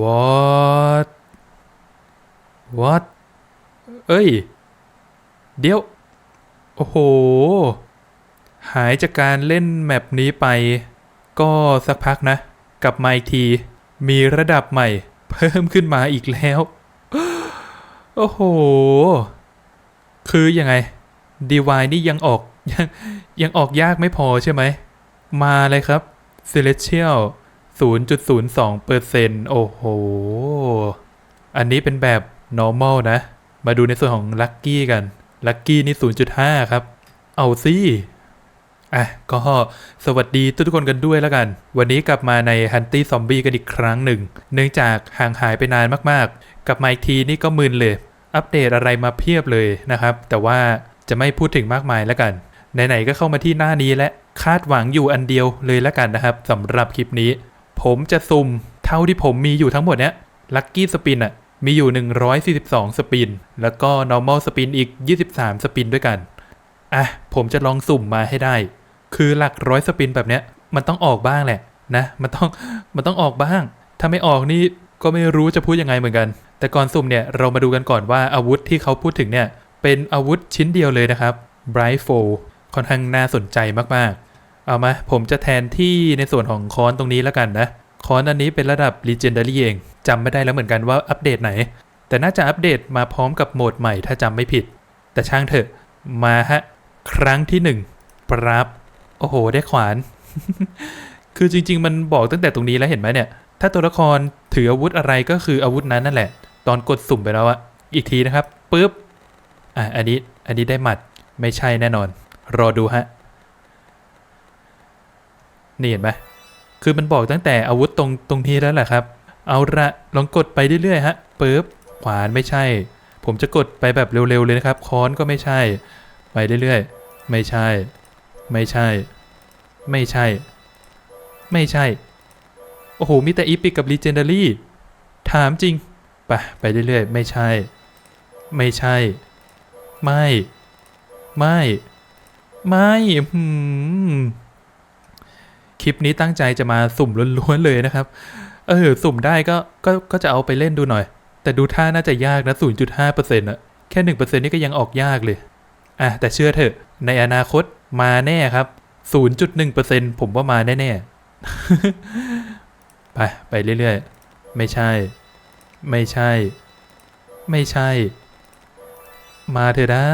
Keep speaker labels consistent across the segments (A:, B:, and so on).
A: what what เอ้ย เดี๋ยว โอ้โห หายจากการเล่นแมปนี้ไป ก็สักพักนะ กลับมาอีกที มีระดับใหม่ เพิ่มขึ้นมาอีกแล้ว โอ้โห คือยังไง DY นี่ยังออกยังยังออกยากไม่พอใช่ไหม มาเลยครับ Celestial 0.02%โอ้โห อันนี้เป็นแบบ normal นะ มาดูในส่วนของ Lucky กัน Lucky นี่ 0.5 ครับ เอาสิอะก็สวัสดีทุกคนกันด้วยแล้วกัน วันนี้กลับมาใน Hunty Zombie กันอีกครั้งหนึ่ง เนื่องจากห่างหายไปนานมากๆ กลับมาอีกทีนี่ก็มึนเลย อัปเดตอะไรมาเพียบเลยนะครับ แต่ว่าจะไม่พูดถึงมากมายแล้วกัน ไหนๆก็เข้ามาที่หน้านี้และคาดหวังอยู่อันเดียวเลยแล้วกันนะครับสำหรับคลิปนี้ ผมจะซุ่มเท่าที่ผมมีอยู่ทั้งหมดเนี้ย Lucky Spin อะมีอยู่ 142 สปิน แล้วก็ normal spin อีก 23 สปินด้วยกัน อะ ผมจะลองสุ่มมาให้ได้ คือหลักร้อยสปินแบบเนี้ย มันต้องออกบ้างแหละนะ มันต้อง มันต้องออกบ้าง ถ้าไม่ออกนี่ก็ไม่รู้จะพูดยังไงเหมือนกัน แต่ก่อนสุ่มเนี่ย เรามาดูกันก่อนว่าอาวุธที่เขาพูดถึงเนี่ย เป็นอาวุธชิ้นเดียวเลยนะครับ Bright f o ค่อนข้างน่าสนใจมากๆ เอามาผมจะแทนที่ในส่วนของคอนตรงนี้แล้วกันนะคอนอันนี้เป็นระดับ Legendary เองจำไม่ได้แล้วเหมือนกันว่าอัปเดตไหน แต่น่าจะอัปเดตมาพร้อมกับโหมดใหม่ถ้าจำไม่ผิด แต่ช่างเถอะมาฮะ ครั้งที่หนึ่งปรับ โอ้โห ได้ขวาน คือจริง ๆ มันบอกตั้งแต่ตรงนี้แล้วเห็นไหมเนี่ย ถ้าตัวละครถืออาวุธอะไรก็คืออาวุธนั้นนั่นแหละ ตอนกดสุ่มไปแล้วอะอีกทีนะครับปุ๊บอะอันนี้อันนี้ได้หมัดไม่ใช่แน่นอน รอดูฮะ นี่เห็นไหมคือมันบอกตั้งแต่อาวุธตรงตรงนี้แล้วแหละครับ เอาละลองกดไปเรื่อยๆฮะปุ๊บขวานไม่ใช่ ผมจะกดไปแบบเร็วๆเลยนะครับ ค้อนก็ไม่ใช่ ไปเรื่อยๆ ไม่ใช่ ไม่ใช่ ไม่ใช่ ไม่ใช่ โอ้โห มีแต่อีพิกกับลีเจนดารี่ ถามจริงไปไปเรื่อยๆ ไม่ใช่ ไม่ใช่ ไม่ ไม่ ไม่หืม คลิปนี้ตั้งใจจะมาสุ่มล้วนๆเลยนะครับ เออ สุ่มได้ก็ก็ก็จะเอาไปเล่นดูหน่อย แต่ดูท่าน่าจะยากนะ0.5%อะแค่ 1%นี่ก็ยังออกยากเลย อะ แต่เชื่อเถอะ ในอนาคตมาแน่ครับ 0.1%ผมว่ามาแน่ๆ ไป ไปเรื่อยๆ ไม่ใช่ ไม่ใช่ ไม่ใช่ มาเถอะนะ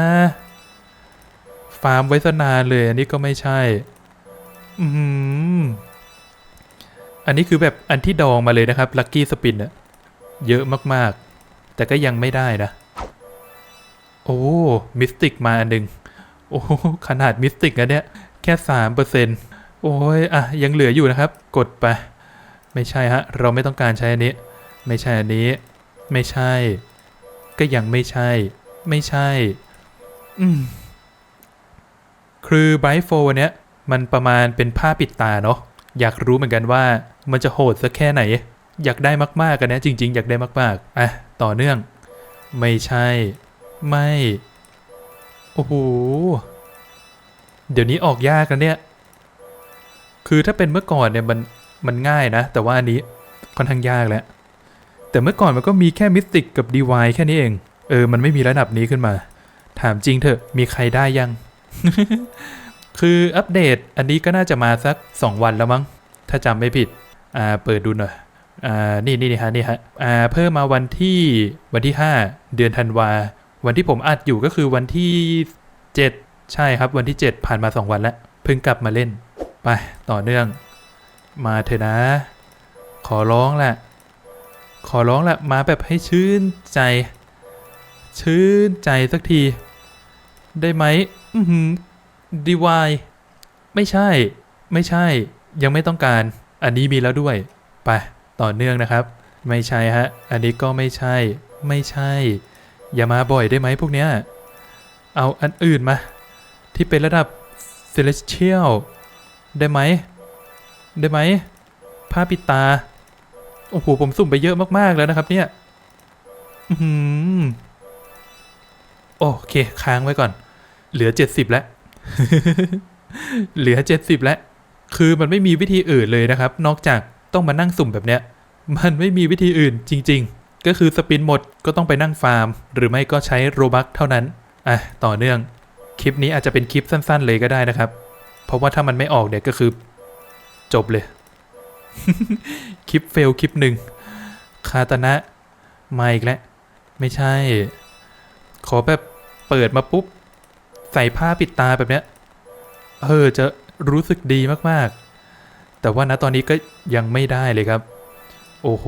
A: ฟาร์มไว้สนานเลย อันนี้ก็ไม่ใช่ อืมอันนี้คือแบบอันที่ดองมาเลยนะครับลัคกี้สปินอะเยอะมากๆ แต่ก็ยังไม่ได้นะ โอ้มิสติกมาอันหนึ่งโอ้ขนาดมิสติกอันเนี่ยแค่สามเปอร์เซ็นต์โอ้ยอะยังเหลืออยู่นะครับ กดไป ไม่ใช่ฮะ เราไม่ต้องการใช้อันนี้ ไม่ใช่อันนี้ ไม่ใช่ ก็ยังไม่ใช่ ไม่ใช่ อืมคือไบโฟเนี้ย มันประมาณเป็นผ้าปิดตาเนาะอยากรู้เหมือนกันว่ามันจะโหดสักแค่ไหน อยากได้มากๆกันนะจริง ๆ อยากได้มากๆอะต่อเนื่อง ไม่ใช่ ไม่ โอ้โหเดี๋ยวนี้ออกยากนะเนี่ย คือถ้าเป็นเมื่อก่อนเนี่ยมันมันง่ายนะ แต่ว่าอันนี้ค่อนข้างยากแล้ว แต่เมื่อก่อนมันก็มีแค่มิสติกกับดีวแค่นี้เอง เออ มันไม่มีระดับนี้ขึ้นมา ถามจริงเถอะ มีใครได้ยัง คืออัปเดตอันนี้ก็น่าจะมาสัก 2 วันแล้วมั้ง ถ้าจำไม่ผิด อ่า เปิดดูหน่อย อ่า นี่นี่นี่ฮะ นี่ฮะ อ่า เพิ่มมาวันที่วันที่ 5 เดือนธันวา วันที่ผมอัดอยู่ก็คือวันที่ 7 ใช่ครับ วันที่ 7 ผ่านมา 2 วันแล้ว เพิ่งกลับมาเล่น ไป ต่อเนื่อง มาเถอะนะ ขอร้องแหละ ขอร้องแหละ มาแบบให้ชื่นใจ ชื่นใจสักที ได้ไหม อือหือ ดีวายไม่ใช่ ไม่ใช่ ยังไม่ต้องการ อันนี้มีแล้วด้วย ไป ต่อเนื่องนะครับ ไม่ใช่ฮะ อันนี้ก็ไม่ใช่ ไม่ใช่ อย่ามาบ่อยได้ไหมพวกเนี้ย เอาอันอื่นมา ที่เป็นระดับ celestial ได้ไหม ได้ไหม ผ้าปิดตา โอ้โห ผมสุ่มไปเยอะมาก ๆ แล้วนะครับเนี่ย อือหือโอเค ค้างไว้ก่อน เหลือ 70 แล้ว เหลือ 70 แล้ว คือมันไม่มีวิธีอื่นเลยนะครับ นอกจากต้องมานั่งสุ่มแบบเนี้ย มันไม่มีวิธีอื่นจริง ๆ ก็คือสปินหมดก็ต้องไปนั่งฟาร์ม หรือไม่ก็ใช้โรบักเท่านั้น อะ ต่อเนื่อง คลิปนี้อาจจะเป็นคลิปสั้น ๆ เลยก็ได้นะครับ เพราะว่าถ้ามันไม่ออกเนี่ยก็คือ จบเลย คลิปเฟลคลิปหนึ่งคาตานะมาอีกแล้ว ไม่ใช่ ขอแบบเปิดมาปุ๊บ ใส่ผ้าปิดตาแบบเนี้ย เออจะรู้สึกดีมากๆ แต่ว่าณตอนนี้ก็ยังไม่ได้เลยครับ โอ้โห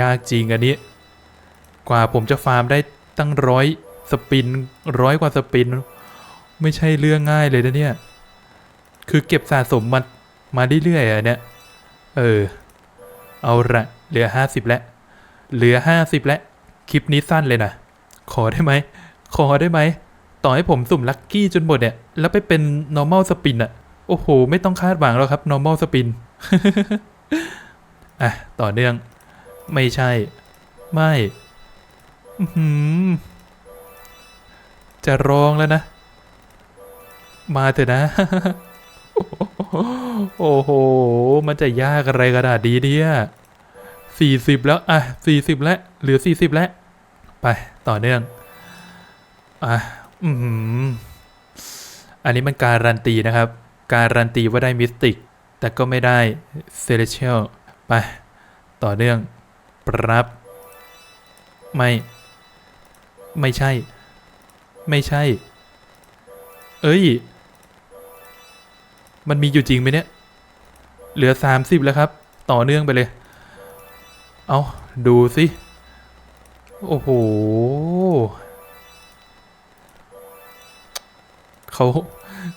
A: ยากจริงอันนี้ กว่าผมจะฟาร์มได้ตั้งร้อยสปินร้อยกว่าสปิน ไม่ใช่เรื่องง่ายเลยนะเนี่ย คือเก็บสะสมมามาเรื่อยๆอะเนี่ย เออ เอาละเหลือ50แล้ว เหลือ50แล้ว คลิปนี้สั้นเลยนะ ขอได้ไหม ขอได้ไหม ต่อให้ผมสุ่มลัคกี้จนหมดเนี่ยแล้วไปเป็น normal spin อะโอ้โห ไม่ต้องคาดหวังแล้วครับ normal spin อะ ต่อเนื่อง ไม่ใช่ ไม่จะร้องแล้วนะ มาเถอะนะ โอ้โห มันจะยากอะไรกระดาษดีเนี่ยสี่สิบแล้ว อะสี่สิบแล้ว เหลือสี่สิบแล้ว ไป ต่อเนื่อง อะ อือหืออันนี้มันการันตีนะครับ การันตีว่าได้มิสติก แต่ก็ไม่ได้เซเลเชียลไป ต่อเนื่อง ปรับ ไม่ ไม่ใช่ ไม่ใช่ เอ้ย มันมีอยู่จริงไหมเนี่ย เหลือ 30 แล้วครับ ต่อเนื่องไปเลย เอา ดูสิ โอ้โห เขา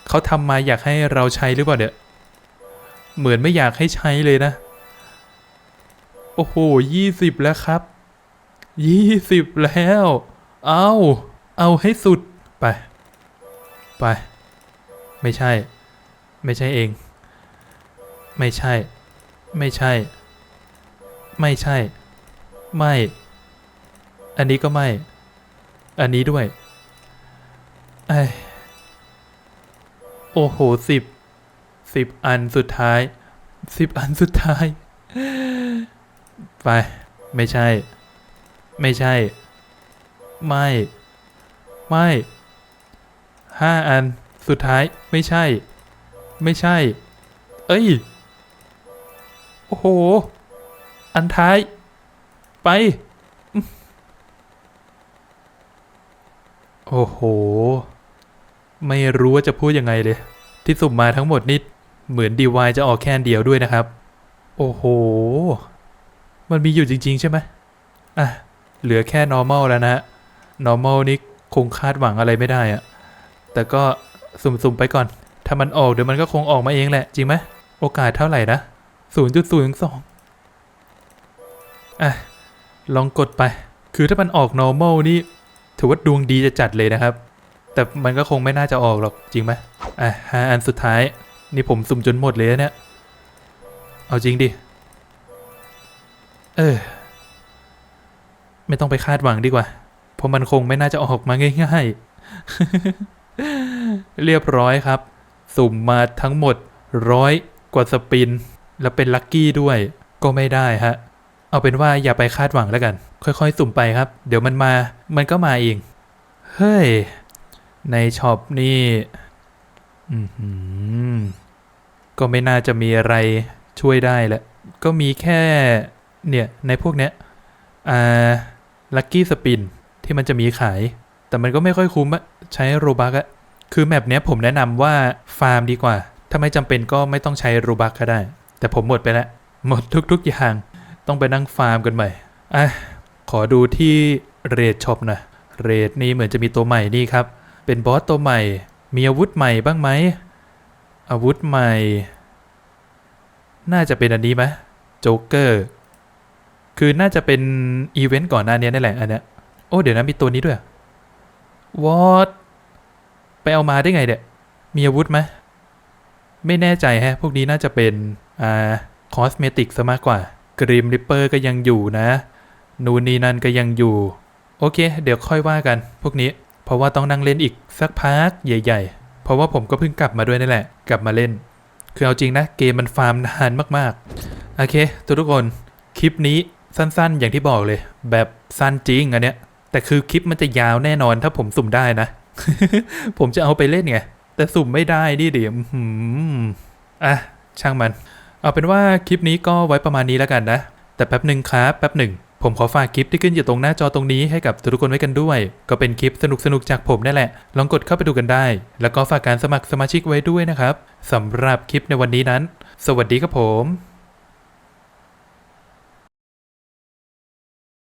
A: เขาทำมาอยากให้เราใช้หรือเปล่าเนี่ยเหมือนไม่อยากให้ใช้เลยนะ โอ้โหยี่สิบแล้วครับยี่สิบแล้ว เอาเอาให้สุด ไป ไป ไม่ใช่ ไม่ใช่เอง ไม่ใช่ ไม่ใช่ ไม่ใช่ ไม่ อันนี้ก็ไม่ อันนี้ด้วยไอ โอ้โหสิบสิบอันสุดท้ายสิบอันสุดท้าย ไป ไม่ใช่ ไม่ใช่ ไม่ ไม่ห้าอันสุดท้ายไม่ใช่ ไม่ใช่ เอ้ย โอ้โห อันท้าย ไป โอ้โห ไม่รู้ว่าจะพูดยังไงเลย ที่สุ่มมาทั้งหมดนี่เหมือนดีวายจะออกแค่เดียวด้วยนะครับ โอ้โห มันมีอยู่จริง ๆ ใช่ไหมอะ เหลือแค่ normal แล้วนะฮะ normal นี่คงคาดหวังอะไรไม่ได้อะแต่ก็สุ่มๆไปก่อน ถ้ามันออกเดี๋ยวมันก็คงออกมาเองแหละ จริงไหมโอกาสเท่าไหร่นะ0.02อะ ลองกดไป คือถ้ามันออก normal นี่ ถือว่าดวงดีจะจัดเลยนะครับ แต่มันก็คงไม่น่าจะออกหรอกจริงไหมอะห้าอันสุดท้าย นี่ผมสุ่มจนหมดเลยเนี่ย เอาจริงดิ เออ ไม่ต้องไปคาดหวังดีกว่า เพราะมันคงไม่น่าจะออกมาง่ายๆ เรียบร้อยครับ สุ่มมาทั้งหมดร้อยกว่าสปิน แล้วเป็นลัคกี้ด้วยก็ไม่ได้ฮะ เอาเป็นว่าอย่าไปคาดหวังแล้วกัน ค่อยๆ สุ่มไปครับ เดี๋ยวมันมา มันก็มาเอง เฮ้ย ในช็อปนี่ก็ไม่น่าจะมีอะไรช่วยได้แหละ ก็มีแค่เนี่ยในพวกเนี้ยอ่าลัคกี้สปินที่มันจะมีขาย แต่มันก็ไม่ค่อยคุ้มอะใช้โรบักอะคือแมปเนี้ยผมแนะนำว่าฟาร์มดีกว่า ถ้าไม่จำเป็นก็ไม่ต้องใช้โรบักก็ได้ แต่ผมหมดไปแล้ว หมดทุกๆอย่าง ต้องไปนั่งฟาร์มกันใหม่อะขอดูที่เรดช็อปน่อยเรดนี่เหมือนจะมีตัวใหม่นี่ครับ เป็นบอสตัวใหม่ มีอาวุธใหม่บ้างไหม อาวุธใหม่ น่าจะเป็นอันนี้ไหมโจ๊กเกอร์ คือน่าจะเป็นอีเวนต์ก่อนหน้านี้นั่แหละอันเนี้ย โอ้เดี๋ยวนะมีตัวนี้ด้วยวอตไปเอามาได้ไงเนี่ย มีอาวุธไหมไม่แน่ใจฮะ พวกนี้น่าจะเป็น อ่า คอสเมติกซะมากกว่า กริมริปเปอร์ก็ยังอยู่นะ นูนนี่นั่นก็ยังอยู่ โอเค เดี๋ยวค่อยว่ากัน พวกนี้ เพราะว่าต้องนั่งเล่นอีกสักพักใหญ่ ๆ เพราะว่าผมก็เพิ่งกลับมาด้วยนั่แหละ กลับมาเล่น คือเอาจริงนะเกมมันฟาร์มนานมากๆ โอเค ทุกทุกคนคลิปนี้สั้นๆ อย่างที่บอกเลย แบบสั้นจริงอันเนี้ย แต่คือคลิปมันจะยาวแน่นอนถ้าผมสุ่มได้นะ ผมจะเอาไปเล่นไง แต่สุ่มไม่ได้ดิเดี๋ยวอื้อหืออะช่างมัน เอาเป็นว่าคลิปนี้ก็ไว้ประมาณนี้แล้วกันนะ แต่แป๊บหนึ่งครับแป๊บหนึ่ง ผมขอฝากคลิปที่ขึ้นอยู่ตรงหน้าจอตรงนี้ให้กับทุกคนไว้กันด้วย ก็เป็นคลิปสนุกๆจากผมนั่นแหละ ลองกดเข้าไปดูกันได้ แล้วก็ฝากการสมัครสมาชิกไว้ด้วยนะครับสำหรับคลิปในวันนี้นั้น สวัสดีครับผม